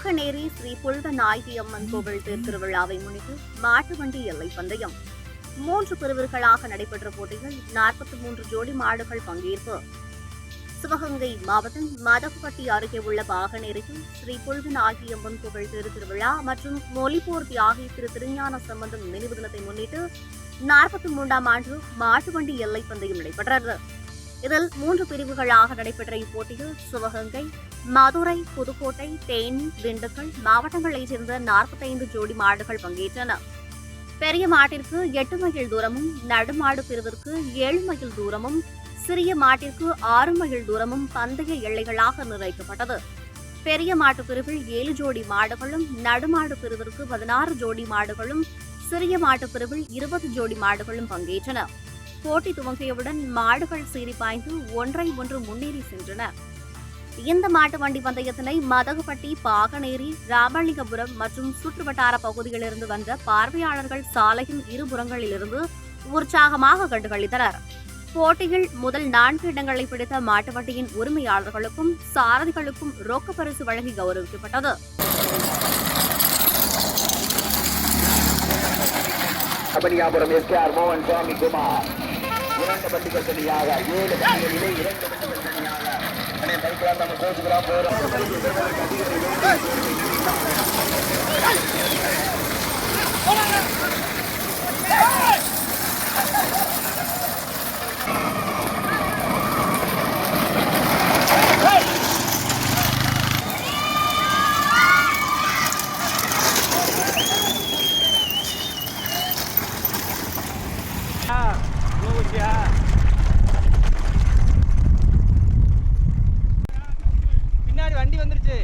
நாகநேரி ஸ்ரீ புல்த நாயகி அம்மன் கோவில் தேர் திருவிழாவை முன்னிட்டு மாட்டு வண்டி எல்லை பந்தயம். மூன்று பிரிவுகளாக நடைபெற்ற போட்டிகள் நாற்பத்தி மூன்று ஜோடி மாடுகள் பங்கேற்பு. சிவகங்கை மாவட்டம் மதகுப்பட்டி அருகே உள்ள பாகநேரியில் ஸ்ரீ புல்த கோவில் தேர் திருவிழா மற்றும் மொலிப்போர் தியாகி திரு திருஞான சம்பந்தம் நினைவு தினத்தை முன்னிட்டு நாற்பத்தி மூன்றாம் ஆண்டு மாட்டு வண்டி எல்லை பந்தயம் நடைபெற்றது. இதில் மூன்று பிரிவுகளாக நடைபெற்ற இப்போட்டியில் சிவகங்கை மதுரை புதுக்கோட்டை தேனி திண்டுக்கல் மாவட்டங்களைச் சேர்ந்த நாற்பத்தைந்து ஜோடி மாடுகள் பங்கேற்றன. பெரிய மாட்டிற்கு எட்டு மைல் தூரமும் நடுமாடு பிரிவிற்கு ஏழு மைல் தூரமும் சிறிய மாட்டிற்கு ஆறு மைல் தூரமும் பந்தய எல்லைகளாக நிர்ணயிக்கப்பட்டது. பெரிய மாட்டு பிரிவில் ஏழு ஜோடி மாடுகளும் நடுமாடு பிரிவிற்கு பதினாறு ஜோடி மாடுகளும் சிறிய மாட்டு பிரிவில் இருபது ஜோடி மாடுகளும் பங்கேற்றன. போட்டி துவங்கியவுடன் மாடுகள் சீறி பாய்ந்து ஒன்றை ஒன்று முன்னேறி சென்றன. இந்த மாட்டு வண்டி பந்தயத்தினை மதகுப்பட்டி பாகனேரி ராமலிங்கபுரம் மற்றும் சுற்றுவட்டார பகுதிகளிலிருந்து வந்த பார்வையாளர்கள் சாலையின் இருபுறங்களிலிருந்து உற்சாகமாக கண்டுகளித்தனர். போட்டியில் முதல் நான்கு இடங்களை பிடித்த மாட்டு வண்டியின் உரிமையாளர்களுக்கும் சாரதிகளுக்கும் ரொக்க பரிசு வழங்கி கௌரவிக்கப்பட்டது. கபடியாபுரம் எஸ் ஆர் மோகன் சுவாமி குமார். இரண்டு பண்டிகள் தனியாக ஏழு பண்டிகளிலே இரண்டு பண்டிகள் தனியாக. அண்ணே பைக்கில் நம்ம போகிறோம் பின்னாடி வண்டி வந்துருச்சு.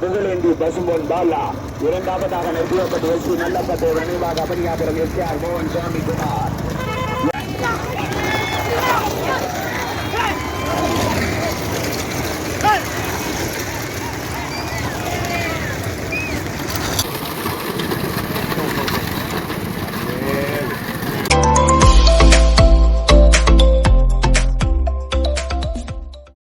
புகழேந்தி பசும்போன் பாலா. இரண்டாவதாக நிறுவப்பட்டு எஸ் சி நல்லப்பட்டு நினைவாக கபடியாபுரம் எஸ். K R. மோகன் சுவாமி குமார்